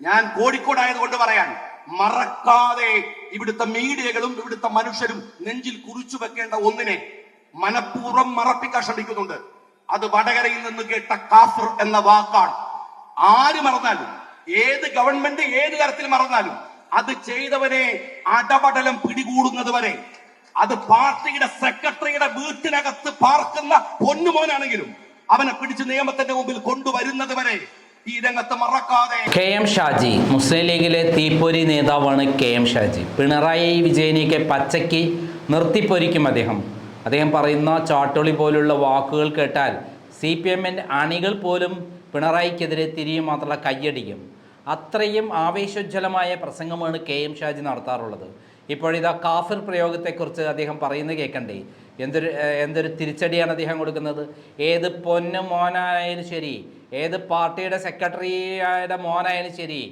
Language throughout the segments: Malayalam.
ഞാൻ കോഴിക്കോടായതുകൊണ്ട് പറയാൻ മറക്കാതെ ഇവിടുത്തെ മീഡിയകളും ഇവിടുത്തെ മനുഷ്യരും നെഞ്ചിൽ കുറിച്ചു വെക്കേണ്ട ഒന്നിനെ മനഃപൂർവം മറപ്പിക്കാൻ ശ്രമിക്കുന്നുണ്ട്. അത് വടകരയിൽ നിന്ന് കേട്ട കാഫർ എന്ന വാക്കാണ്. ആര് മറന്നാലും ഏത് ഗവൺമെന്റ് ഏത് തരത്തിൽ മറന്നാലും അത് ചെയ്തവനെ അടപടലം പിടികൂടുന്നത് വരെ അത് പാർട്ടിയുടെ സെക്രട്ടറിയുടെ വീട്ടിനകത്ത് പാർക്കുന്ന പൊന്നുമോനാണെങ്കിലും അവനെ പിടിച്ച് നിയമത്തിന്റെ മുമ്പിൽ കൊണ്ടുവരുന്നത് വരെ ഈ രംഗത്ത് മറക്കാതെ. കെ എം ഷാജി മുസ്ലിം ലീഗിലെ തീപ്പൊരി നേതാവാണ് കെ എം ഷാജി. പിണറായി വിജയനെയൊക്കെ പച്ചയ്ക്ക് നിർത്തിപ്പൊരിക്കും അദ്ദേഹം. അദ്ദേഹം പറയുന്ന ചാട്ടോളി പോലുള്ള വാക്കുകൾ കേട്ടാൽ സി പി എമ്മിന്റെ അണികൾ പോലും പിണറായിക്കെതിരെ തിരിയും മാത്രമല്ല കയ്യടിക്കും. അത്രയും ആവേശോജ്വലമായ പ്രസംഗമാണ് കെ എം ഷാജി നടത്താറുള്ളത്. ഇപ്പോഴിതാ കാഫിർ പ്രയോഗത്തെക്കുറിച്ച് അദ്ദേഹം പറയുന്നത് കേൾക്കണ്ടേ എന്തൊരു എന്തൊരു തിരിച്ചടിയാണ് അദ്ദേഹം കൊടുക്കുന്നത്? ഏത് പൊന്നും മോനായാലും ശരി ഏത് പാർട്ടിയുടെ സെക്രട്ടറിയുടെ മോനായാലും ശരി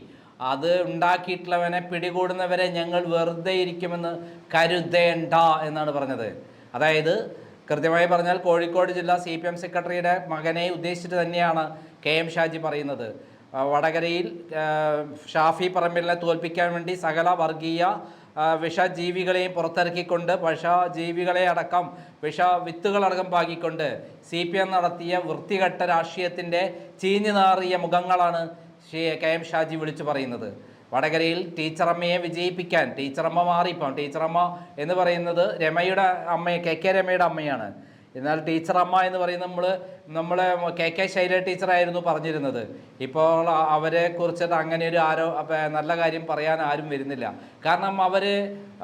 അത് ഉണ്ടാക്കിയിട്ടുള്ളവനെ പിടികൂടുന്നവരെ ഞങ്ങൾ വെറുതെ ഇരിക്കുമെന്ന് കരുതേണ്ട എന്നാണ് പറഞ്ഞത്. അതായത് കൃത്യമായി പറഞ്ഞാൽ കോഴിക്കോട് ജില്ലാ സി പി എം സെക്രട്ടറിയുടെ മകനെ ഉദ്ദേശിച്ചിട്ട് തന്നെയാണ് കെ എം ഷാജി പറയുന്നത്. വടകരയിൽ ഷാഫി പറമ്പിലിനെ തോൽപ്പിക്കാൻ വേണ്ടി സകല വർഗീയ വിഷജീവികളെയും പുറത്തിറക്കിക്കൊണ്ട് വിഷജീവികളെ അടക്കം വിഷ വിത്തുകളടക്കം പാകിക്കൊണ്ട് സി പി എം നടത്തിയ വൃത്തികെട്ട രാഷ്ട്രീയത്തിന്റെ ചീഞ്ഞു നാറിയ മുഖങ്ങളാണ് ശ്രീ കെ എം ഷാജി വിളിച്ചു പറയുന്നത്. വടകരയിൽ ടീച്ചറമ്മയെ വിജയിപ്പിക്കാൻ ടീച്ചറമ്മ മാറിപ്പം. ടീച്ചറമ്മ എന്ന് പറയുന്നത് രമയുടെ അമ്മയെ കെ കെ രമയുടെ അമ്മയാണ്. എന്നാൽ ടീച്ചർ അമ്മ എന്ന് പറയുന്ന നമ്മൾ നമ്മളെ കെ കെ ശൈല ടീച്ചറായിരുന്നു പറഞ്ഞിരുന്നത്. ഇപ്പോൾ അവരെ കുറിച്ചിട്ട് അങ്ങനെ ഒരു ആരോ നല്ല കാര്യം പറയാൻ ആരും വരുന്നില്ല. കാരണം അവർ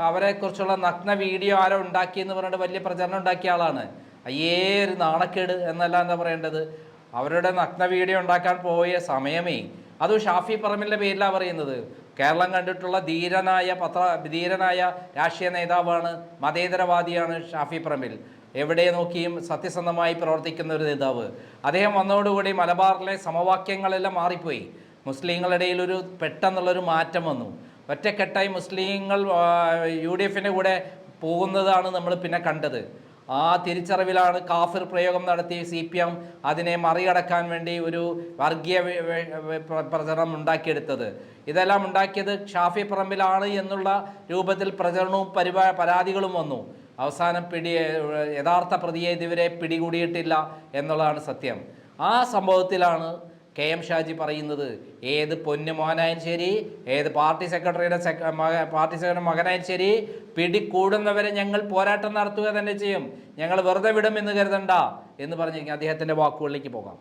അവരെക്കുറിച്ചുള്ള നഗ്ന വീഡിയോ ആരോ ഉണ്ടാക്കി എന്ന് പറഞ്ഞിട്ട് വലിയ പ്രചരണം ഉണ്ടാക്കിയ ആളാണ്. അയ്യേ ഒരു നാണക്കേട് എന്നല്ല എന്താ പറയേണ്ടത്? അവരുടെ നഗ്ന വീഡിയോ ഉണ്ടാക്കാൻ പോയ സമയമേ. അതും ഷാഫി പറമ്പിലിന്റെ പേരിലാണ് പറയുന്നത്. കേരളം കണ്ടിട്ടുള്ള ധീരനായ പത്ര ധീരനായ രാഷ്ട്രീയ നേതാവാണ് മതേതരവാദിയാണ് ഷാഫി പറമ്പിൽ. എവിടെ നോക്കിയും സത്യസന്ധമായി പ്രവർത്തിക്കുന്ന ഒരു നേതാവ്. അദ്ദേഹം വന്നതോടുകൂടി മലബാറിലെ സമവാക്യങ്ങളെല്ലാം മാറിപ്പോയി. മുസ്ലിങ്ങളുടെ ഒരു പെട്ടെന്നുള്ളൊരു മാറ്റം വന്നു. ഒറ്റക്കെട്ടായി മുസ്ലിങ്ങൾ യു ഡി എഫിന്റെ കൂടെ പോകുന്നതാണ് നമ്മൾ പിന്നെ കണ്ടത്. ആ തിരിച്ചറിവിലാണ് കാഫിർ പ്രയോഗം നടത്തി സി പി എം അതിനെ മറികടക്കാൻ വേണ്ടി ഒരു വർഗീയ പ്രചരണം ഉണ്ടാക്കിയെടുത്തത്. ഇതെല്ലാം ഉണ്ടാക്കിയത് ഷാഫി പറമ്പിലാണ് എന്നുള്ള രൂപത്തിൽ പ്രചരണവും പരിപാ പരാതികളും വന്നു. അവസാനം പിടി യഥാർത്ഥ പ്രതിയെ ഇതുവരെ പിടികൂടിയിട്ടില്ല എന്നുള്ളതാണ് സത്യം. ആ സംഭവത്തിലാണ് കെ എം ഷാജി പറയുന്നത് ഏത് പൊന്നു മോനായാലും ശരി ഏത് പാർട്ടി സെക്രട്ടറിയുടെ പാർട്ടി സെക്രട്ടറി മകനായാലും ശരി പിടികൂടുന്നവരെ ഞങ്ങൾ പോരാട്ടം നടത്തുക തന്നെ ചെയ്യും. ഞങ്ങൾ വെറുതെ വിടും എന്ന് കരുതണ്ട എന്ന് പറഞ്ഞിരിക്കും അദ്ദേഹത്തിന്റെ വാക്കുകളിലേക്ക് പോകാം.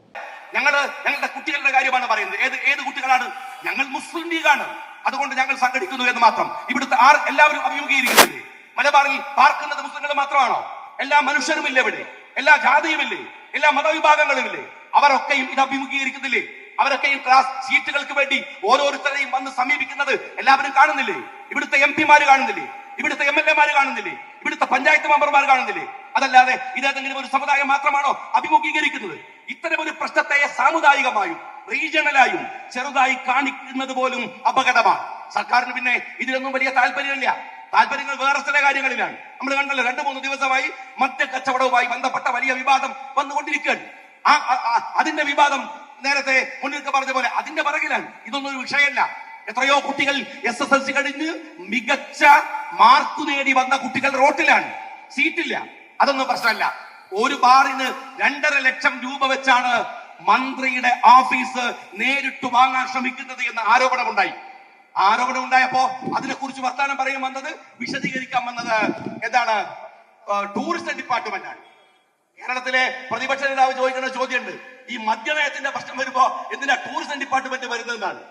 ഞങ്ങൾ ഞങ്ങളുടെ കുട്ടികളുടെ കാര്യമാണ് പറയുന്നത്. ഏത് ഏത് കുട്ടികളാണ്? ഞങ്ങൾ മുസ്ലിം ലീഗാണ്. അതുകൊണ്ട് ഞങ്ങൾ സംഘടിക്കുന്നു എന്ന് മാത്രം. ഇവിടുത്തെ ആർ എല്ലാവരും അഭിമുഖീകരിക്കുന്നില്ലേ? മലബാറിൽ പാർക്കുന്നത് മുസ്ലിങ്ങൾ മാത്രമാണോ? എല്ലാ മനുഷ്യരുമില്ലേ ഇവിടെ? എല്ലാ ജാതിയുമില്ലേ? എല്ലാ മതവിഭാഗങ്ങളുമില്ലേ അവരൊക്കെയും ഇത് അഭിമുഖീകരിക്കുന്നില്ലേ? അവരൊക്കെയും ക്ലാസ് സീറ്റുകൾക്ക് വേണ്ടി ഓരോരുത്തരെയും വന്ന് സമീപിക്കുന്നത് എല്ലാവരും കാണുന്നില്ലേ? ഇവിടുത്തെ എം പിമാര് കാണുന്നില്ലേ? ഇവിടുത്തെ എം എൽ എമാര് കാണുന്നില്ലേ? ഇവിടുത്തെ പഞ്ചായത്ത് മെമ്പർമാർ കാണുന്നില്ലേ? അതല്ലാതെ ഇതേതെങ്കിലും ഒരു സമുദായം മാത്രമാണോ അഭിമുഖീകരിക്കുന്നത്? ഇത്തരം ഒരു പ്രശ്നത്തെ സാമുദായികമായും റീജിയണലായും ചെറുതായി കാണിക്കുന്നത് പോലും അപകടമാണ്. സർക്കാരിന് പിന്നെ ഇതിലൊന്നും വലിയ താല്പര്യമില്ല. താല്പര്യങ്ങൾ വേറെ ചില കാര്യങ്ങളിലാണ്. നമ്മൾ കണ്ടല്ലോ രണ്ടു മൂന്ന് ദിവസമായി മദ്യ കച്ചവടവുമായി ബന്ധപ്പെട്ട വലിയ വിവാദം വന്നുകൊണ്ടിരിക്കുകയാണ്. ആ അതിന്റെ വിവാദം നേരത്തെ മുന്നിൽ പറഞ്ഞ പോലെ അതിന്റെ പിറകിലാണ്. ഇതൊന്നും ഒരു വിഷയമല്ല. എത്രയോ കുട്ടികൾ എസ് എസ് എൽ സി കഴിഞ്ഞ് മികച്ച മാർക്ക് നേടി വന്ന കുട്ടികൾ റോട്ടിലാണ്. സീറ്റില്ല. അതൊന്നും പ്രശ്നമല്ല. ഒരു ബാറിന് രണ്ടര ലക്ഷം രൂപ വെച്ചാണ് മന്ത്രിയുടെ ഓഫീസ് നേരിട്ട് വാങ്ങാൻ ശ്രമിക്കുന്നത് എന്ന ആരോപണമുണ്ടായി. ആരോപണം ഉണ്ടായപ്പോ അതിനെക്കുറിച്ച് വർത്താനം പറയാൻ വന്നത് വിശദീകരിക്കാൻ വന്നത് എന്താണ് ടൂറിസ്റ്റ് ഡിപ്പാർട്ട്മെന്റ് ആണ്. കേരളത്തിലെ പ്രതിപക്ഷ നേതാവ് ചോദിക്കുന്ന ചോദ്യമുണ്ട് ഈ മദ്യനയത്തിന്റെ പ്രശ്നം വരുമ്പോ എന്തിനാ ടൂറിസം ഡിപ്പാർട്ട്മെന്റ് വരുന്നതെന്നാണ്?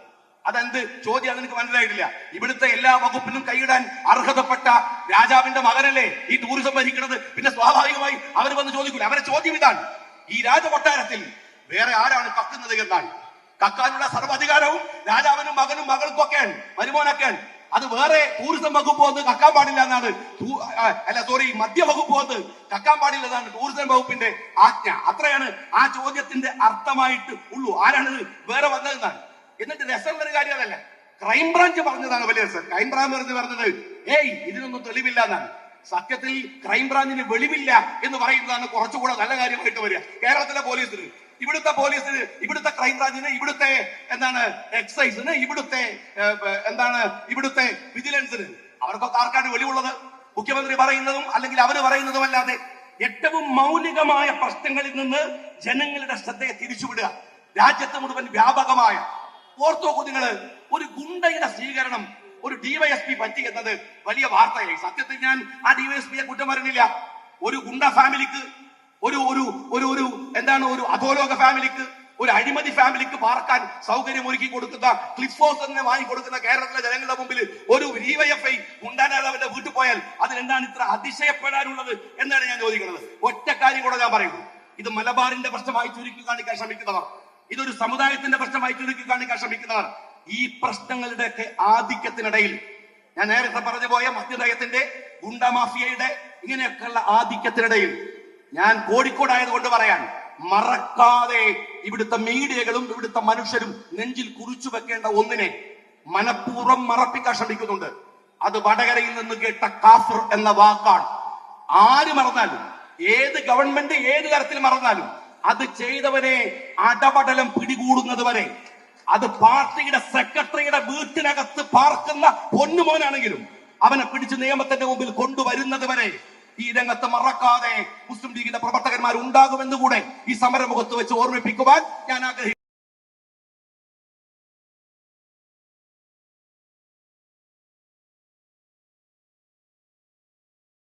അതെന്ത് ചോദ്യം അതെനിക്ക് മനസ്സിലായിട്ടില്ല. ഇവിടുത്തെ എല്ലാ വകുപ്പിനും കൈയിടാൻ അർഹതപ്പെട്ട രാജാവിന്റെ മകനല്ലേ ഈ ടൂറിസം ഭരിക്കുന്നത്? പിന്നെ സ്വാഭാവികമായി അവർ വന്ന് ചോദിക്കില്ല അവരെ ചോദ്യം ഇതാണ്. ഈ രാജകൊട്ടാരത്തിൽ വേറെ ആരാണ് കക്കുന്നത് എന്നാണ് കക്കാനുള്ള സർവാധികാരവും രാജാവിനും മകനും മകൾക്കും ഒക്കെയാണ് മരുമോനൊക്കെയാണ് അത് വേറെ ടൂറിസം വകുപ്പ് വന്ന് കക്കാൻ പാടില്ല എന്നാണ് അല്ല സോറി മദ്യ വകുപ്പ് വന്ന് കക്കാൻ പാടില്ല എന്നാണ് ടൂറിസം വകുപ്പിന്റെ ആജ്ഞ. അത്രയാണ് ആ ചോദ്യത്തിന്റെ അർത്ഥമായിട്ട് ഉള്ളൂ. ആരാണ് വേറെ വന്നതെന്നാണ്. എന്നിട്ട് രസം ഒരു കാര്യം അതല്ല. ക്രൈംബ്രാഞ്ച് പറഞ്ഞതാണ് വലിയ രസം. ക്രൈംബ്രാഞ്ച് പറഞ്ഞ് പറഞ്ഞത് ഏയ് ഇതിനൊന്നും തെളിവില്ല എന്നാണ്. സത്യത്തിൽ ക്രൈംബ്രാഞ്ചിന് വെളിവില്ല എന്ന് പറയുന്നതാണ് കുറച്ചുകൂടെ നല്ല കാര്യമായിട്ട് വരിക. കേരളത്തിലെ പോലീസിന് ഇവിടുത്തെ പോലീസിന് ഇവിടുത്തെ ക്രൈംബ്രാഞ്ചിന് ഇവിടുത്തെ എന്താണ് എക്സൈസിന് ഇവിടുത്തെ എന്താണ് ഇവിടുത്തെ വിജിലൻസിന്. അവർക്കൊക്കെ ആർക്കാണ് വെളിവുള്ളത്? മുഖ്യമന്ത്രി പറയുന്നതും അല്ലെങ്കിൽ അവർ പറയുന്നതും അല്ലാതെ ഏറ്റവും മൗലികമായ പ്രശ്നങ്ങളിൽ നിന്ന് ജനങ്ങളുടെ ശ്രദ്ധയെ തിരിച്ചുവിടുക. രാജ്യത്ത് മുഴുവൻ വ്യാപകമായ ഓർത്തോ കുഞ്ഞുങ്ങൾ ഒരു ഗുണ്ടയുടെ സ്വീകരണം ഒരു ഡിവൈഎസ്പി പറ്റി എന്നത് വലിയ വാർത്തയായി. സത്യത്തിൽ ഞാൻ ആ ഡിവൈഎസ്പിയെ കുറ്റം പറഞ്ഞില്ല ഒരു ഗുണ്ട ഫാമിലിക്ക് ഒരു ഒരു ഒരു ഒരു എന്താണ് ഒരു അധോലോക ഫാമിലിക്ക് ഒരു അഴിമതി ഫാമിലിക്ക് പാർക്കാൻ സൗകര്യം ഒരുക്കി കൊടുക്കുന്ന ക്ലിഫ് ഹൗസ് തന്നെ വാങ്ങി കൊടുക്കുന്ന കേരളത്തിലെ ജനങ്ങളുടെ മുമ്പിൽ ഒരു ഡിവൈഎഫ്ഐ ഗുണ്ടാനേതാവിന്റെ വീട്ടിൽ പോയാൽ അതിനെന്താണ് ഇത്ര അതിശയപ്പെടാനുള്ളത് എന്നാണ് ഞാൻ ചോദിക്കുന്നത്. ഒറ്റ കാര്യം കൂടെ ഞാൻ പറയുന്നു. ഇത് മലബാറിന്റെ പ്രശ്നമായി ചുരുക്കി കാണിക്കാൻ ശ്രമിക്കുന്നവർ ഇതൊരു സമുദായത്തിന്റെ പ്രശ്നമായി ചുരുക്കി കാണിക്കാൻ ശ്രമിക്കുന്നവർ ഈ പ്രശ്നങ്ങളുടെയൊക്കെ ആധിക്യത്തിനിടയിൽ ഞാൻ നേരത്തെ പറഞ്ഞു പോയ മദ്യനയത്തിന്റെ ഗുണ്ടമാഫിയയുടെ ഇങ്ങനെയൊക്കെയുള്ള ആധിക്യത്തിനിടയിൽ ഞാൻ കോഴിക്കോടായതുകൊണ്ട് പറയാൻ മറക്കാതെ ഇവിടുത്തെ മീഡിയകളും ഇവിടുത്തെ മനുഷ്യരും നെഞ്ചിൽ കുറിച്ചു വെക്കേണ്ട ഒന്നിനെ മനഃപൂർവം മറപ്പിക്കാൻ ശ്രമിക്കുന്നുണ്ട്. അത് വടകരയിൽ നിന്ന് കേട്ട കാഫർ എന്ന വാക്കാണ്. ആര് മറന്നാലും ഏത് ഗവൺമെന്റ് ഏത് തരത്തിൽ മറന്നാലും അത് ചെയ്തവനെ അടപടലം പിടികൂടുന്നത് വരെ അത് പാർട്ടിയുടെ സെക്രട്ടറിയുടെ വീട്ടിനകത്ത് പാർക്കുന്ന പൊന്നുമോനാണെങ്കിലും അവനെ പിടിച്ച് നിയമത്തിന്റെ മുമ്പിൽ കൊണ്ടുവരുന്നത് വരെ ഈ രംഗത്ത് മറക്കാതെ മുസ്ലിം ലീഗിന്റെ പ്രവർത്തകന്മാർ ഉണ്ടാകുമെന്ന് കൂടെ ഈ സമരമുഖത്ത് വെച്ച് ഓർമ്മിപ്പിക്കുവാൻ ഞാൻ ആഗ്രഹിക്കുന്നു.